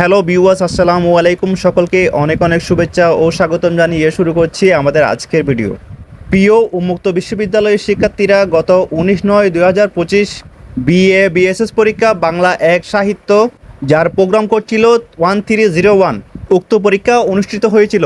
Hello viewers, আসসালামু আলাইকুম। সকলকে অনেক অনেক শুভেচ্ছা ও স্বাগতম জানিয়ে শুরু করছি আমাদের আজকের ভিডিও। প্রিয় উন্মুক্ত বিশ্ববিদ্যালয়ের শিক্ষার্থীরা, গত উনিশ নয় দুই হাজার পঁচিশ বিএ বিএসএস পরীক্ষা বাংলা এক সাহিত্য, যার প্রোগ্রাম করছিল ওয়ান থ্রি জিরো ওয়ান, উক্ত পরীক্ষা অনুষ্ঠিত হয়েছিল।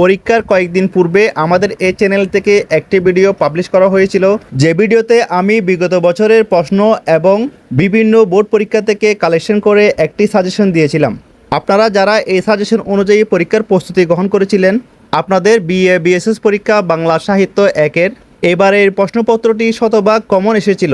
পরীক্ষার কয়েকদিন পূর্বে আমাদের এই চ্যানেল থেকে একটি ভিডিও পাবলিশ করা হয়েছিল। যে ভিডিওতে আমি বিগত বছরের প্রশ্ন এবং বিভিন্ন বোর্ড পরীক্ষা থেকে কালেকশন করে একটি সাজেশন দিয়েছিলাম। আপনারা যারা এই সাজেশন অনুযায়ী পরীক্ষার প্রস্তুতি গ্রহণ করেছিলেন, আপনাদের বিএ বিএসএস পরীক্ষা বাংলা সাহিত্য একের এবারের প্রশ্নপত্রটি শতভাগ কমন এসেছিল।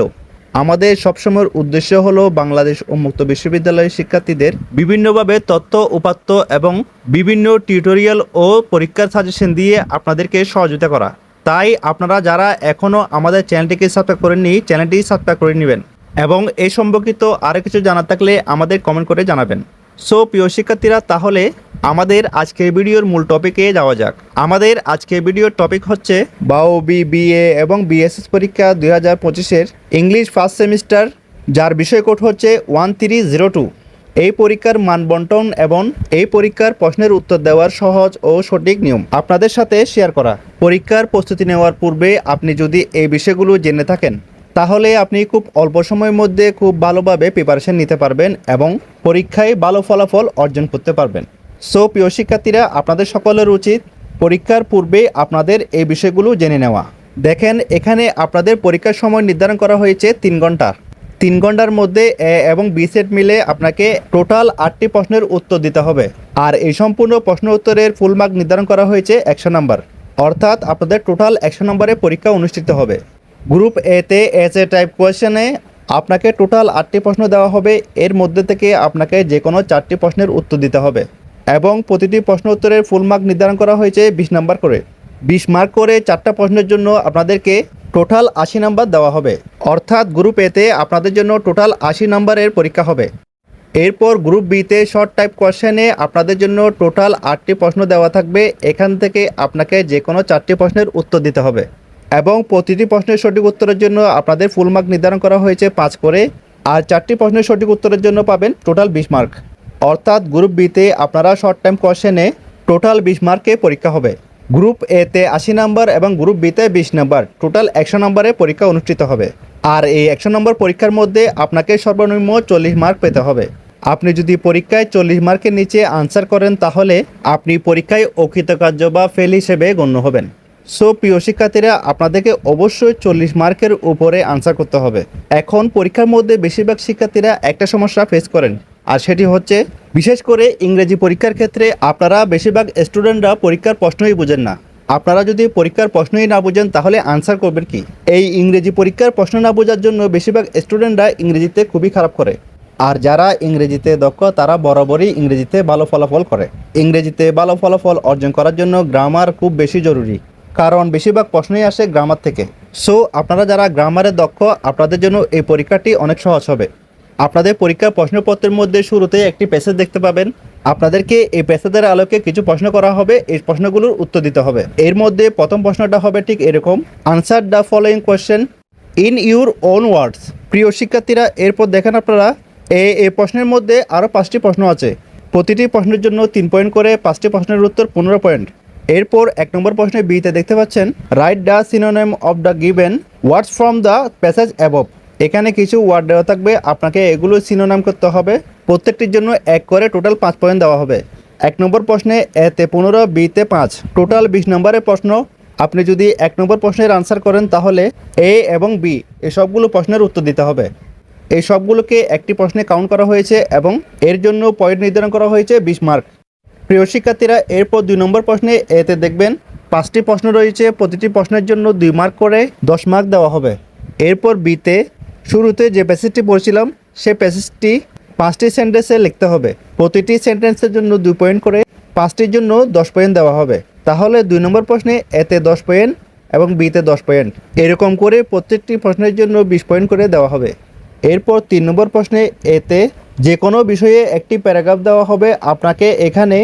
আমাদের সবসময়ের উদ্দেশ্য হলো বাংলাদেশ উন্মুক্ত বিশ্ববিদ্যালয়ের শিক্ষার্থীদের বিভিন্নভাবে তথ্য, উপাত্ত এবং বিভিন্ন টিউটোরিয়াল ও পরীক্ষার সাজেশন দিয়ে আপনাদেরকে সহযোগিতা করা। তাই আপনারা যারা এখনও আমাদের চ্যানেলটিকে সাবস্ক্রাইব করেননি, চ্যানেলটি সাবস্ক্রাইব করে নেবেন এবং এই সম্পর্কিত আরও কিছু জানার থাকলে আমাদের কমেন্ট করে জানাবেন। সো প্রিয় শিক্ষার্থীরা, তাহলে আমাদের আজকের ভিডিওর মূল টপিকে যাওয়া যাক। আমাদের আজকের ভিডিওর টপিক হচ্ছে বাও, বি, বিএ এবং বিএসএস পরীক্ষা দুই হাজার পঁচিশের ইংলিশ ফার্স্ট সেমিস্টার, যার বিষয় কোড হচ্ছে ওয়ান থ্রি জিরো টু। এই পরীক্ষার মান বন্টন এবং এই পরীক্ষার প্রশ্নের উত্তর দেওয়ার সহজ ও সঠিক নিয়ম আপনাদের সাথে শেয়ার করা। পরীক্ষার প্রস্তুতি নেওয়ার পূর্বে আপনি যদি এই বিষয়গুলো জেনে থাকেন তাহলে আপনি খুব অল্প সময়ের মধ্যে খুব ভালোভাবে প্রিপারেশন নিতে পারবেন এবং পরীক্ষায় ভালো ফলাফল অর্জন করতে পারবেন। সো প্রিয় শিক্ষার্থীরা, আপনাদের সকলের উচিত পরীক্ষার পূর্বে আপনাদের এই বিষয়গুলো জেনে নেওয়া। দেখেন, এখানে আপনাদের পরীক্ষার সময় নির্ধারণ করা হয়েছে তিন ঘণ্টার তিন ঘণ্টার মধ্যে এ এবং বি সেট মিলে আপনাকে টোটাল আটটি প্রশ্নের উত্তর দিতে হবে। আর এই সম্পূর্ণ প্রশ্ন উত্তরের ফুল মার্ক নির্ধারণ করা হয়েছে একশো নাম্বার। অর্থাৎ আপনাদের টোটাল একশো নম্বরে পরীক্ষা অনুষ্ঠিত হবে। গ্রুপ এতে এস এ টাইপ কোয়েশনে আপনাকে টোটাল আটটি প্রশ্ন দেওয়া হবে। এর মধ্যে থেকে আপনাকে যে কোনো চারটি প্রশ্নের উত্তর দিতে হবে। এবং প্রতিটি প্রশ্ন উত্তরের ফুল মার্ক নির্ধারণ করা হয়েছে বিশ নাম্বার করে। বিশ মার্ক করে চারটা প্রশ্নের জন্য আপনাদেরকে টোটাল আশি নাম্বার দেওয়া হবে। অর্থাৎ গ্রুপ এতে আপনাদের জন্য টোটাল আশি নাম্বারের পরীক্ষা হবে। এরপর গ্রুপ বিতে শর্ট টাইপ কোয়েশ্চেনে আপনাদের জন্য টোটাল আটটি প্রশ্ন দেওয়া থাকবে। এখান থেকে আপনাকে যে কোনো চারটি প্রশ্নের উত্তর দিতে হবে। এবং প্রতিটি প্রশ্নের সঠিক উত্তরের জন্য আপনাদের ফুল মার্ক নির্ধারণ করা হয়েছে পাঁচ করে। আর চারটি প্রশ্নের সঠিক উত্তরের জন্য পাবেন টোটাল বিশ মার্ক অর্থাৎ গ্রুপ বিতে আপনারা শর্ট টাইম কোয়েশ্চেনে টোটাল বিশ মার্কে পরীক্ষা হবে। গ্রুপ এতে আশি নাম্বার এবং গ্রুপ বিতে বিশ নাম্বার টোটাল একশো নম্বরে পরীক্ষা অনুষ্ঠিত হবে। আর এই একশো নম্বর পরীক্ষার মধ্যে আপনাকে সর্বনিম্ন চল্লিশ মার্ক পেতে হবে। আপনি যদি পরীক্ষায় চল্লিশ মার্কের নিচে আনসার করেন তাহলে আপনি পরীক্ষায় অকৃতকার্য বা ফেল হিসেবে গণ্য হবেন। সো প্রিয় শিক্ষার্থীরা, আপনাদেরকে অবশ্যই চল্লিশ মার্কের উপরে আনসার করতে হবে। এখন পরীক্ষার মধ্যে বেশিরভাগ শিক্ষার্থীরা একটা সমস্যা ফেস করেন, আর সেটি হচ্ছে বিশেষ করে ইংরেজি পরীক্ষার ক্ষেত্রে আপনারা বেশিরভাগ স্টুডেন্টরা পরীক্ষার প্রশ্নই বুঝেন না। আপনারা যদি পরীক্ষার প্রশ্নই না বুঝেন, তাহলে আনসার করবেন কি? এই ইংরেজি পরীক্ষার প্রশ্ন না বোঝার জন্য বেশিরভাগ স্টুডেন্টরা ইংরেজিতে খুবই খারাপ করে। আর যারা ইংরেজিতে দক্ষ, তারা বরাবরই ইংরেজিতে ভালো ফলাফল করে। ইংরেজিতে ভালো ফলাফল অর্জন করার জন্য গ্রামার খুব বেশি জরুরি। কারণ বেশিরভাগ প্রশ্নই আসে গ্রামার থেকে। সো আপনারা যারা গ্রামারে দক্ষ, আপনাদের জন্য এই পরীক্ষাটি অনেক সহজ হবে। আপনাদের পরীক্ষার প্রশ্নপত্রের মধ্যে শুরুতে একটি প্যাসেজ দেখতে পাবেন। আপনাদেরকে এই প্যাসেজের আলোকে কিছু প্রশ্ন করা হবে, এই প্রশ্নগুলোর উত্তর দিতে হবে। এর মধ্যে প্রথম প্রশ্নটা হবে ঠিক এরকম। Answer the following question in your own words প্রিয় শিক্ষার্থীরা, এরপর দেখেন আপনারা এই এই প্রশ্নের মধ্যে আরও পাঁচটি প্রশ্ন আছে। প্রতিটি প্রশ্নের জন্য তিন পয়েন্ট করে পাঁচটি প্রশ্নের উত্তর পনেরো পয়েন্ট। এরপর এক নম্বর প্রশ্নে বিতে দেখতে পাচ্ছেন write the synonym of the given words from the passage above এখানে কিছু ওয়ার্ড দেওয়া থাকবে, আপনাকে এগুলো সিনোনাম করতে হবে। প্রত্যেকটির জন্য এক করে টোটাল পাঁচ পয়েন্ট দেওয়া হবে। এক নম্বর প্রশ্নে এতে পনেরো, বিতে পাঁচ। টোটাল বিশ নম্বরের প্রশ্ন। আপনি যদি এক নম্বর প্রশ্নের আনসার করেন, তাহলে এ এবং বি এই সবগুলো প্রশ্নের উত্তর দিতে হবে। এই সবগুলোকে একটি প্রশ্নে কাউন্ট করা হয়েছে এবং এর জন্য পয়েন্ট নির্ধারণ করা হয়েছে বিশ মার্ক প্রিয় শিক্ষার্থীরা, এরপর দুই নম্বর প্রশ্নে এতে দেখবেন, পাঁচটি প্রশ্ন রয়েছে, প্রতিটি প্রশ্নের জন্য দুই মার্ক করে দশ মার্ক দেওয়া হবে। এরপর বিতে, শুরুতে যে প্যাসেজটি পড়ছিলাম সেই প্যাসেজটি পাঁচটি সেন্টেন্সে লিখতে হবে। প্রতিটি সেন্টেন্সের জন্য দুই পয়েন্ট করে পাঁচটির জন্য দশ পয়েন্ট দেওয়া হবে। তাহলে দুই নম্বর প্রশ্নে এতে দশ পয়েন্ট এবং বিতে দশ পয়েন্ট এরকম করে প্রত্যেকটি প্রশ্নের জন্য বিশ পয়েন্ট করে দেওয়া হবে। এরপর তিন নম্বর প্রশ্নে এতে যে কোনো বিষয়ে একটি প্যারাগ্রাফ দেওয়া হবে, আপনাকে এখানে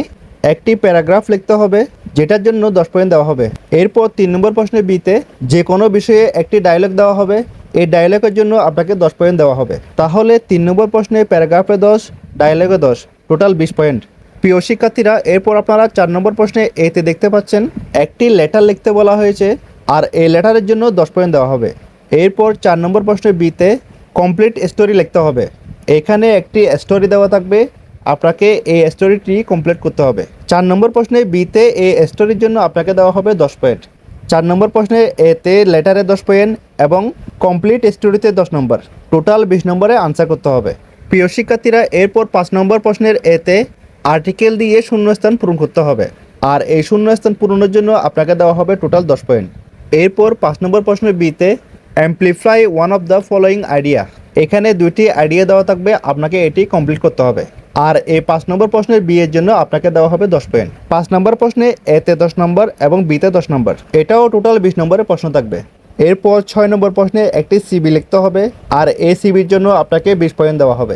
একটি প্যারাগ্রাফ লিখতে হবে, যেটার জন্য দশ পয়েন্ট দেওয়া হবে। এরপর তিন নম্বর প্রশ্নে বিতে যে কোনো বিষয়ে একটি ডায়লগ দেওয়া হবে, এই ডায়লগের জন্য আপনাকে দশ পয়েন্ট দেওয়া হবে। তাহলে তিন নম্বর প্রশ্নে প্যারাগ্রাফে দশ ডায়লগে দশ টোটাল বিশ পয়েন্ট। প্রিয় শিক্ষার্থীরা, এরপর আপনারা চার নম্বর প্রশ্নে এতে দেখতে পাচ্ছেন, একটি লেটার লিখতে বলা হয়েছে, আর এই লেটারের জন্য দশ পয়েন্ট দেওয়া হবে। এরপর চার নম্বর প্রশ্নে বিতে কমপ্লিট স্টোরি লিখতে হবে। এখানে একটি স্টোরি দেওয়া থাকবে। আপনাকে এই স্টোরিটি কমপ্লিট করতে হবে। চার নম্বর প্রশ্নে বিতে এই স্টোরির জন্য আপনাকে দেওয়া হবে দশ পয়েন্ট চার নম্বর প্রশ্নে এতে লেটারে দশ পয়েন্ট এবং কমপ্লিট স্টোরিতে দশ নম্বর। টোটাল বিশ নম্বরে আনসার করতে হবে। প্রিয় শিক্ষার্থীরা, এরপর পাঁচ নম্বর প্রশ্নের এতে আর্টিকেল দিয়ে শূন্যস্থান পূরণ করতে হবে। আর এই শূন্যস্থান পূরণের জন্য আপনাকে দেওয়া হবে টোটাল দশ পয়েন্ট এরপর পাঁচ নম্বর প্রশ্নের বিতে amplify one of the following idea এখানে দুইটি আইডিয়া দেওয়া থাকবে, আপনাকে এটি কমপ্লিট করতে হবে। আর এই পাঁচ নম্বর প্রশ্নের বি এর জন্য আপনাকে দেওয়া হবে দশ পয়েন্ট পাঁচ নম্বর প্রশ্নে এতে দশ নম্বর এবং বিতে দশ নম্বর। এটাও টোটাল বিশ নম্বরের প্রশ্ন থাকবে। এরপর ছয় নম্বর প্রশ্নে একটি সিবি লিখতে হবে, আর এই সিবির জন্য আপনাকে বিশ পয়েন্ট দেওয়া হবে।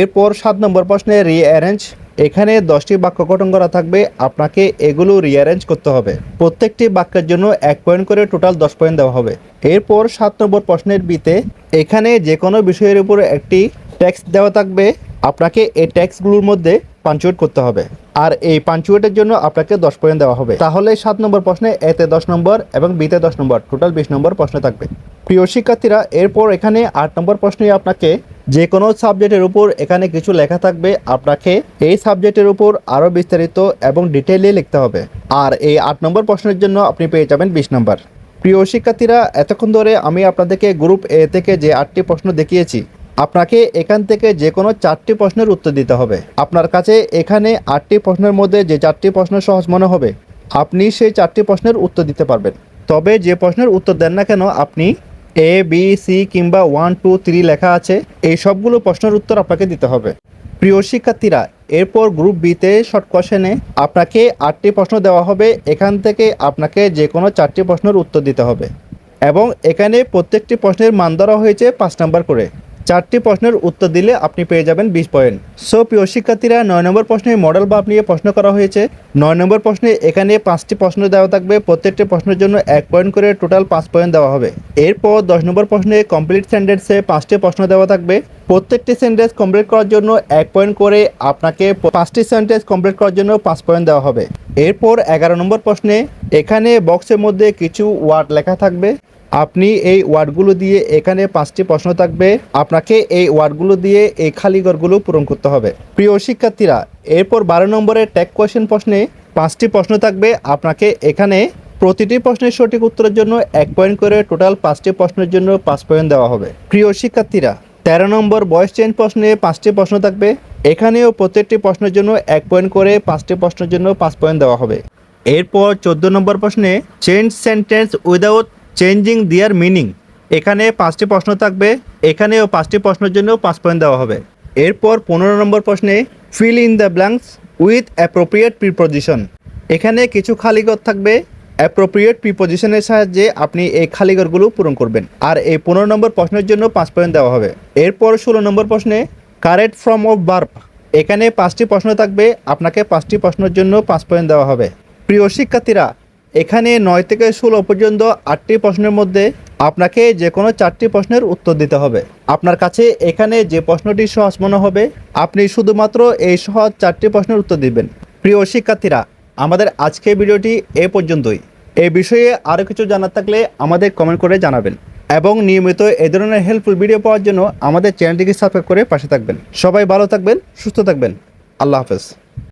এরপর সাত নম্বর প্রশ্নে রিঅ্যারেঞ্জ এখানে দশটি বাক্য গঠন করা থাকবে। আপনাকে এগুলো রিঅ্যারেঞ্জ করতে হবে। প্রত্যেকটি বাক্যের জন্য এক পয়েন্ট করে টোটাল দশ পয়েন্ট দেওয়া হবে। এরপর সাত নম্বর প্রশ্নের বিতে এখানে যে কোনো বিষয়ের উপর একটি ট্যাক্স দেওয়া থাকবে। আপনাকে এই ট্যাক্সগুলোর মধ্যে পাঞ্চুয়েট করতে হবে। আর এই পাঞ্চুয়েটের জন্য আপনাকে দশ পয়েন্ট দেওয়া হবে। তাহলে সাত নম্বর প্রশ্নে এতে দশ নম্বর এবং বিতে দশ নম্বর। টোটাল বিশ নম্বর প্রশ্ন থাকবে। প্রিয় শিক্ষার্থীরা, এরপর এখানে আট নম্বর প্রশ্নে আপনাকে যে কোনো সাবজেক্টের উপর এখানে কিছু লেখা থাকবে। আপনাকে এই সাবজেক্টের উপর আরও বিস্তারিত এবং ডিটেইলে লিখতে হবে। আর এই আট নম্বর প্রশ্নের জন্য আপনি পেয়ে যাবেন বিশ নম্বর। প্রিয় শিক্ষার্থীরা, এতক্ষণ ধরে আমি আপনাদেরকে গ্রুপ এ থেকে যে আটটি প্রশ্ন দেখিয়েছি আপনাকে এখান থেকে যে কোনো চারটি প্রশ্নের উত্তর দিতে হবে। আপনার কাছে এখানে আটটি প্রশ্নের মধ্যে যে চারটি প্রশ্ন সহজ মনে হবে, আপনি সেই চারটি প্রশ্নের উত্তর দিতে পারবেন। তবে যে প্রশ্নের উত্তর দেন না কেন, আপনি এ বি সি কিংবা ওয়ান টু থ্রি লেখা আছে, এই সবগুলো প্রশ্নের উত্তর আপনাকে দিতে হবে। প্রিয় শিক্ষার্থীরা, এরপর গ্রুপ বিতে শর্ট কোশ্চেনে আপনাকে আটটি প্রশ্ন দেওয়া হবে, এখান থেকে আপনাকে যে কোনো চারটি প্রশ্নের উত্তর দিতে হবে। এবং এখানে প্রত্যেকটি প্রশ্নের মান ধরা হয়েছে পাঁচ নাম্বার করে। চারটি প্রশ্নের উত্তর দিলে আপনি পেয়ে যাবেন বিশ পয়েন্ট। সো প্রিয় শিক্ষার্থীরা, নয় নম্বর প্রশ্নে মডেল ভাব নিয়ে প্রশ্ন করা হয়েছে। নয় নম্বর প্রশ্নে এখানে পাঁচটি প্রশ্ন দেওয়া থাকবে। প্রত্যেকটি প্রশ্নের জন্য এক পয়েন্ট করে টোটাল পাঁচ পয়েন্ট দেওয়া হবে। এরপর দশ নম্বর প্রশ্নে কমপ্লিট সেন্টেন্সে পাঁচটি প্রশ্ন দেওয়া থাকবে। প্রত্যেকটি সেন্টেন্স কমপ্লিট করার জন্য এক পয়েন্ট করে আপনাকে পাঁচটি সেন্টেন্স কমপ্লিট করার জন্য পাঁচ পয়েন্ট দেওয়া হবে। এরপর এগারো নম্বর প্রশ্নে এখানে বক্সের মধ্যে কিছু ওয়ার্ড লেখা থাকবে। আপনি এই ওয়ার্ডগুলো দিয়ে এখানে পাঁচটি প্রশ্ন থাকবে। আপনাকে এই ওয়ার্ডগুলো দিয়ে এই খালি ঘরগুলো পূরণ করতে হবে। প্রিয় শিক্ষার্থীরা, এরপর বারো নম্বরের ট্যাগ কোয়েশ্চেন প্রশ্নে পাঁচটি প্রশ্ন থাকবে। আপনাকে এখানে প্রতিটি প্রশ্নের সঠিক উত্তরের জন্য এক পয়েন্ট করে টোটাল পাঁচটি প্রশ্নের জন্য পাঁচ পয়েন্ট দেওয়া হবে। প্রিয় শিক্ষার্থীরা, তেরো নম্বর বয়স চেঞ্জ প্রশ্নে পাঁচটি প্রশ্ন থাকবে। এখানেও প্রত্যেকটি প্রশ্নের জন্য এক পয়েন্ট করে পাঁচটি প্রশ্নের জন্য পাঁচ পয়েন্ট দেওয়া হবে। এরপর চোদ্দ নম্বর প্রশ্নে change sentence without changing their meaning. এখানে পাঁচটি প্রশ্ন থাকবে, এখানেও পাঁচটি প্রশ্নের জন্য পাঁচ পয়েন্ট দেওয়া হবে। এরপর পনেরো নম্বর প্রশ্নে fill in the blanks with appropriate preposition এখানে কিছু খালিঘর থাকবে অ্যাপ্রোপ্রিয়েট প্রিপোজিশনের সাহায্যে আপনি এই খালিঘরগুলো পূরণ করবেন। আর এই পনেরো নম্বর প্রশ্নের জন্য পাঁচ পয়েন্ট দেওয়া হবে। এরপর ষোলো নম্বর প্রশ্নে কারেক্ট ফর্ম অফ বার্ব এখানে পাঁচটি প্রশ্ন থাকবে, আপনাকে পাঁচটি প্রশ্নের জন্য পাঁচ পয়েন্ট দেওয়া হবে। প্রিয় শিক্ষার্থীরা এখানে নয় থেকে ষোলো পর্যন্ত আটটি প্রশ্নের মধ্যে আপনাকে যে কোনো চারটি প্রশ্নের উত্তর দিতে হবে। আপনার কাছে এখানে যে প্রশ্নটি সহজ মনে হবে, আপনি শুধুমাত্র এই সহজ চারটি প্রশ্নের উত্তর দিবেন। প্রিয় শিক্ষার্থীরা, আমাদের আজকের ভিডিওটি এ পর্যন্তই। এই বিষয়ে আরও কিছু জানার থাকলে আমাদের কমেন্ট করে জানাবেন এবং নিয়মিত এ ধরনের হেল্পফুল ভিডিও পাওয়ার জন্য আমাদের চ্যানেলটিকে সাবস্ক্রাইব করে পাশে থাকবেন। সবাই ভালো থাকবেন, সুস্থ থাকবেন। আল্লাহ হাফেজ।